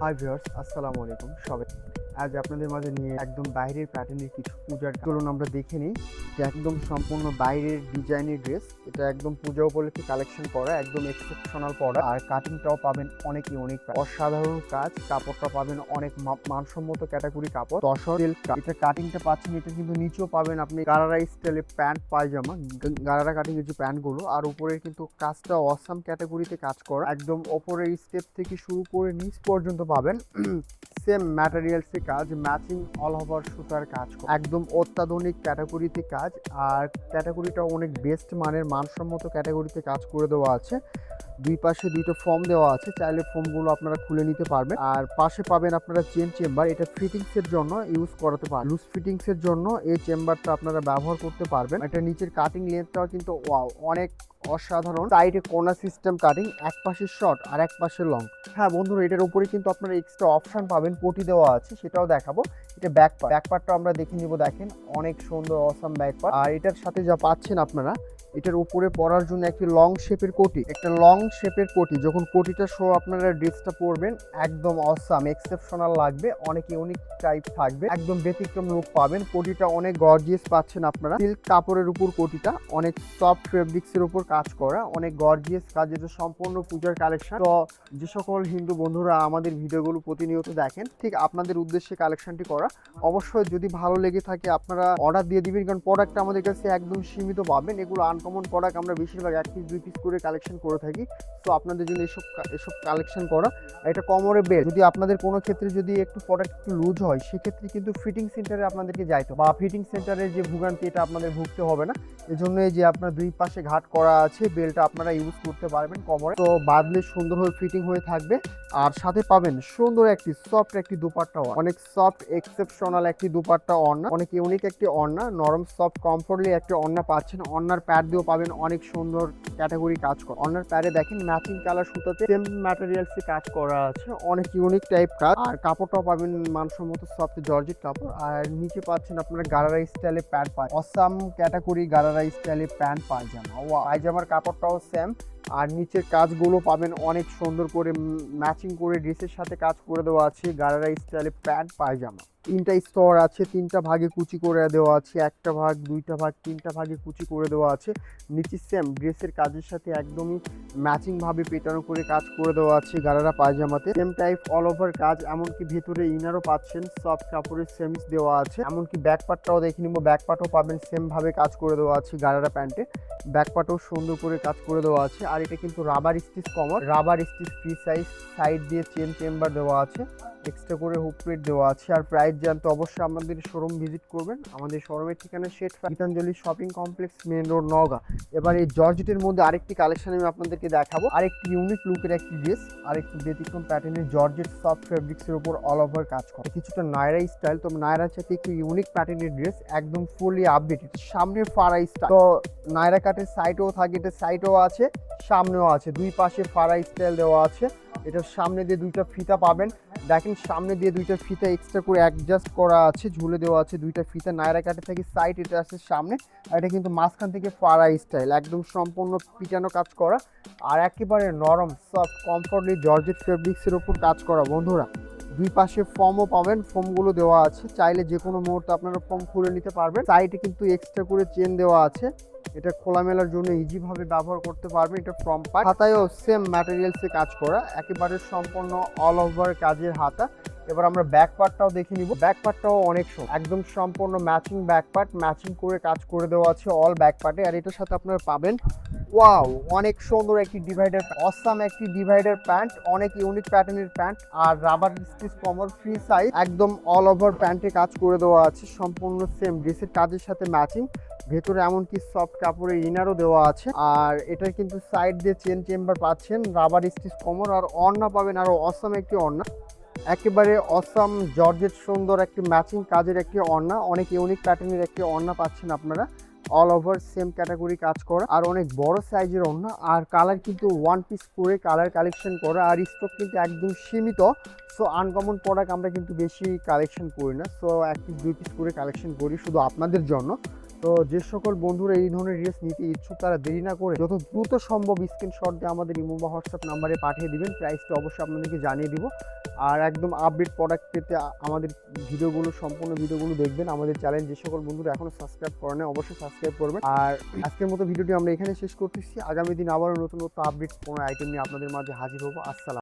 Hi viewers আসসালামু আলাইকুম সবাই আজ আপনাদের মাঝে নিয়ে একদম বাইরের প্যাটার্নের কিছু পূজার চলুন আমরা দেখে নিই যে একদম সম্পূর্ণ বাইরের ডিজাইনের ড্রেস এটা একদম পূজা উপলক্ষে কালেকশন করা, একদম এক্সেপশনাল করা আর কাটিংটাও পাবেন অনেকই অনেক অসাধারণ কাজ কাপড়টা পাবেন অনেক মানসম্মত ক্যাটাগরি কাপড়। দশর এটা কাটিংটা পাচ্ছেন, এটা কিন্তু নিচেও পাবেন আপনি গারারা স্টাইলে প্যান্ট পায়জামা গারারা কাটিং এর যে প্যান্টগুলো আর উপরে কিন্তু কাজটা অসাম ক্যাটাগরিতে কাজ করা। একদম ওপরের স্টেপ থেকে শুরু করে নিচ পর্যন্ত পাবেন। সেম ম্যাটেরিয়ালসে কাজ ম্যাচিং অল ওভার সুতার কাজ একদম অত্যাধুনিক ক্যাটাগরিতে কাজ, আর ক্যাটাগরিটা অনেক বেস্ট মানের, মানসম্মত ক্যাটাগরিতে কাজ করে দেওয়া আছে। দুই পাশে দুইটা ফর্ম দেওয়া আছে, চাইলে ফর্মগুলো আপনারা খুলে নিতে পারবেন। আর পাশে পাবেন আপনারা চেন চেম্বার এটা ফিটিংসের জন্য ইউজ করাতে পারেন লুজ ফিটিংসের জন্য এই চেম্বারটা আপনারা ব্যবহার করতে পারবেন। এটা নিচের কাটিং লেন্থটাও কিন্তু অনেক অসাধারণ। সাইডে কোনা সিস্টেম কাটিং এক পাশে শর্ট আর এক পাশে লং হ্যাঁ বন্ধুরা, এটার উপরে কিন্তু আপনারা এক্সট্রা অপশন পাবেন, পটি দেওয়া আছে, সেটাও দেখাবো। এটা ব্যাক পার্ট ব্যাক আমরা দেখে নিব, দেখেন, অনেক সুন্দর অসাম ব্যাক পার্ট আর এটার সাথে যা পাচ্ছেন আপনারা এটার উপরে পরার জন্য একটি লং শেপের কোটি। একটা লং শেপের কোটি, যখন কোটিটা শো আপনারা ড্রেসটা পরবেন, একদম অসাম এক্সেপশনাল লাগবে, অনেক ইউনিক টাইপ থাকবে, একদম ব্যতিক্রম লুক পাবেন। কোটিটা অনেক গর্জিয়াস পাচ্ছেন আপনারা। সিল্ক কাপড়ের উপর কোটিটা, অনেক সফট ফেব্রিক্স এর উপর কাজ করা, অনেক গর্জিয়াস কাজ যেটা সম্পূর্ণ পূজার কালেকশন তো যে সকল হিন্দু বন্ধুরা আমাদের ভিডিওগুলো প্রতিনিয়ত দেখেন, ঠিক আপনাদের উদ্দেশ্যে কালেকশনটি করা। অবশ্যই যদি ভালো লেগে থাকে আপনারা অর্ডার দিয়ে দিবেন, কারণ প্রোডাক্ট আমাদের কাছে একদম সীমিত পাবেন, এগুলো আনকমন প্রোডাক্ট আমরা বেশিরভাগ এক পিস দুই পিস করে কালেকশন করে থাকি। তো আপনাদের জন্য এসব এসব কালেকশন করা। এটা কমরে বেল যদি আপনাদের কোনো ক্ষেত্রে যদি একটু প্রোডাক্ট একটু লুজ হয়, সেক্ষেত্রে কিন্তু ফিটিং সেন্টারে আপনাদেরকে যাইতে। বা ফিটিং সেন্টারের যে ভোগান্তি, এটা আপনাদের ভুগতে হবে না। এজন্য যে আপনার দুই পাশে ঘাট করা আছে বেলটা আপনারা ইউজ করতে পারবেন কমরে তো বাদলে সুন্দরভাবে ফিটিং হয়ে থাকবে। আর সাথে পাবেন সুন্দর একটি সফট একটি দুপাট্টা ওড়না। অনেক সফট এক্সেপশনাল একটি দুপাট্টা অন্না অনেক ইউনিক একটি অন্না নরম সফট কমফোর্টলি একটি অন্না পাচ্ছেন। অন্নার প্যাড দিয়েও পাবেন, অনেক সুন্দর ক্যাটাগরি কাজ করা। অন্যের প্যারে দেখেন ম্যাচিং কালার সুতাতে সেম ম্যাটেরিয়ালসে কাজ করা আছে, অনেক ইউনিক টাইপ কাজ। আর কাপড়টাও পাবেন মানসম্মত সফট জর্জেট কাপড়। আর নিচে পাচ্ছেন আপনারা গারারা স্টাইলে প্যান্ট পায় অসাম ক্যাটাগরি গারারা স্টাইলে প্যান্ট পায়জামা। ও পায়জামার কাপড়টাও সেম আর নিচের কাজগুলো পাবেন অনেক সুন্দর করে ম্যাচিং করে ড্রেসের সাথে কাজ করে দেওয়া আছে, গারারা স্টাইলে প্যান্ট, পায়জামা। তিনটা স্তর আছে, তিনটা ভাগে কুচি করে দেওয়া আছে, একটা ভাগ, দুইটা ভাগ, তিনটা ভাগে কুচি করে দেওয়া আছে। নিচে সেম ড্রেসের কাজের সাথে একদমই ম্যাচিং ভাবে পেটানো করে কাজ করে দেওয়া আছে গারারা পায়জামাতে। সেম টাইপ অল ওভার কাজ, এমনকি ভেতরে ইনারও পাচ্ছেন সফট কাপড়ের সেমিস দেওয়া আছে। এমনকি ব্যাক পার্টটাও দেখে নিব ব্যাক পার্টও পাবেন সেম ভাবে কাজ করে দেওয়া আছে গারারা প্যান্টে। ব্যাক পার্টও সুন্দর করে কাজ করে দেওয়া আছে। আর এটা কিন্তু রাবার স্টিচ কমর rubber stitch free size side দিয়ে চেন চেম্বার দেওয়া আছে। এক্সট্রা করে হুক প্লেট দেওয়া আছে। আর প্রাইস জানতে অবশ্যই আমাদের শোরুম ভিজিট করবেন। আমাদের শোরুমের ঠিকানা Sheth Gitanjali shopping complex main road Naogaon. এবার এই জর্জেটের মধ্যে আরেকটি কালেকশন আমি আপনাদেরকে দেখাবো। আরেকটি ইউনিক লুকের একটি ড্রেস আরেকটি ব্যতিক্রম প্যাটার্নের জর্জেট সফট ফেব্রিক্সের উপর অল ওভার কাজ করে। কিছুটা নায়রা স্টাইল তো নায়রা সাথে একটু ইউনিক প্যাটার্নের ড্রেস একদম ফুলি আপডেটেড সামনে ফারা স্টাইল তো নায়রা কাটের সাইডেও থাকে এটা সাইডেও আছে, সামনেও আছে। দুই পাশে ফারা স্টাইল দেওয়া আছে। এটার সামনে দিয়ে দুইটা ফিতা পাবেন। দেখেন, সামনে দিয়ে দুইটা ফিতা এক্সট্রা করে অ্যাডজাস্ট করা আছে, ঝুলে দেওয়া আছে দুইটা ফিতা। নায়রা কাটে থেকে সাইড এটা আছে সামনে, আর এটা কিন্তু মাঝখান থেকে ফাড়া স্টাইল একদম সম্পূর্ণ পিটানো কাজ করা। আর একেবারে নরম সফট কমফোর্টলি জর্জেট ফেব্রিক্সের ওপর কাজ করা বন্ধুরা। দুই পাশে ফর্মও পাবেন ফর্মগুলো দেওয়া আছে। চাইলে যে কোনো মুহূর্তে আপনারা ফর্ম খুলে নিতে পারবেন। সাইডে কিন্তু এক্সট্রা করে চেন দেওয়া আছে। এটা খোলামেলার জন্য ইজিভাবে ব্যবহার করতে পারবেন। এটা ফ্রম পার্ট হাতায়ও সেম ম্যাটেরিয়ালসে কাজ করা। একেবারে সম্পূর্ণ অল ওভার কাজের হাতা। এবার আমরা ব্যাক পার্টটাও দেখে নিব। ব্যাক পার্টটাও অনেক সুন্দর একদম সম্পূর্ণ ম্যাচিং ব্যাক পার্ট ম্যাচিং করে কাজ করে দেওয়া আছে অল ব্যাক পার্টে আর এটার সাথে আপনারা পাবেন ওয়াও অনেক সুন্দর একটি ডিভাইডার অসাম একটি ডিভাইডার প্যান্ট অনেক ইউনিক প্যাটার্নের প্যান্ট আর রাবার স্টিচ কমর ফ্রি সাইজ একদম অল ওভার প্যান্টে কাজ করে দেওয়া আছে। সম্পূর্ণ সেম ড্রেসের কাজের সাথে ম্যাচিং ভেতরে এমনকি সফট কাপড়ের ইনারও দেওয়া আছে। আর এটার কিন্তু সাইড দিয়ে চেন চেম্বার পাচ্ছেন রাবার স্টিচ কমর আর অন্না পাবেন আরও অসাম একটি অন্না। একেবারে অসাম জর্জেট সুন্দর একটি ম্যাচিং কাজের একটি অন্না, অনেক ইউনিক প্যাটার্নের একটি অন্না পাচ্ছেন আপনারা। অল ওভার সেম ক্যাটাগরি কাজ করা। আর অনেক বড় সাইজের অন্য আর কালার কিন্তু ওয়ান পিস করে কালার কালেকশন করা। আর স্টক কিন্তু একদম সীমিত। সো আনকমন প্রোডাক্ট আমরা কিন্তু বেশি কালেকশন করি না। সো এক পিস দুই পিস করে কালেকশন করি শুধু আপনাদের জন্য। তো যে সকল বন্ধুরা এই ধরনের ড্রেস নিতে ইচ্ছুক, তারা দেরি না করে যত দ্রুত সম্ভব স্ক্রিনশট দিয়ে আমাদের ইমো বা হোয়াটসঅ্যাপ নাম্বারে পাঠিয়ে দিবেন। প্রাইসটা অবশ্যই আপনাদেরকে জানিয়ে দিব। আর একদম আপডেট প্রোডাক্ট পেতে আমাদের ভিডিওগুলো, সম্পূর্ণ ভিডিওগুলো দেখবেন। আমাদের চ্যানেল যে সকল বন্ধুরা এখনও সাবস্ক্রাইব করেন অবশ্যই সাবস্ক্রাইব করবেন। আর আজকের মতো ভিডিওটি আমরা এখানে শেষ করতেছি। আগামী দিন আবারও নতুন নতুন আপডেট কোনো আইটেম নিয়ে আপনাদের মাঝে হাজির হব। আসসালাম।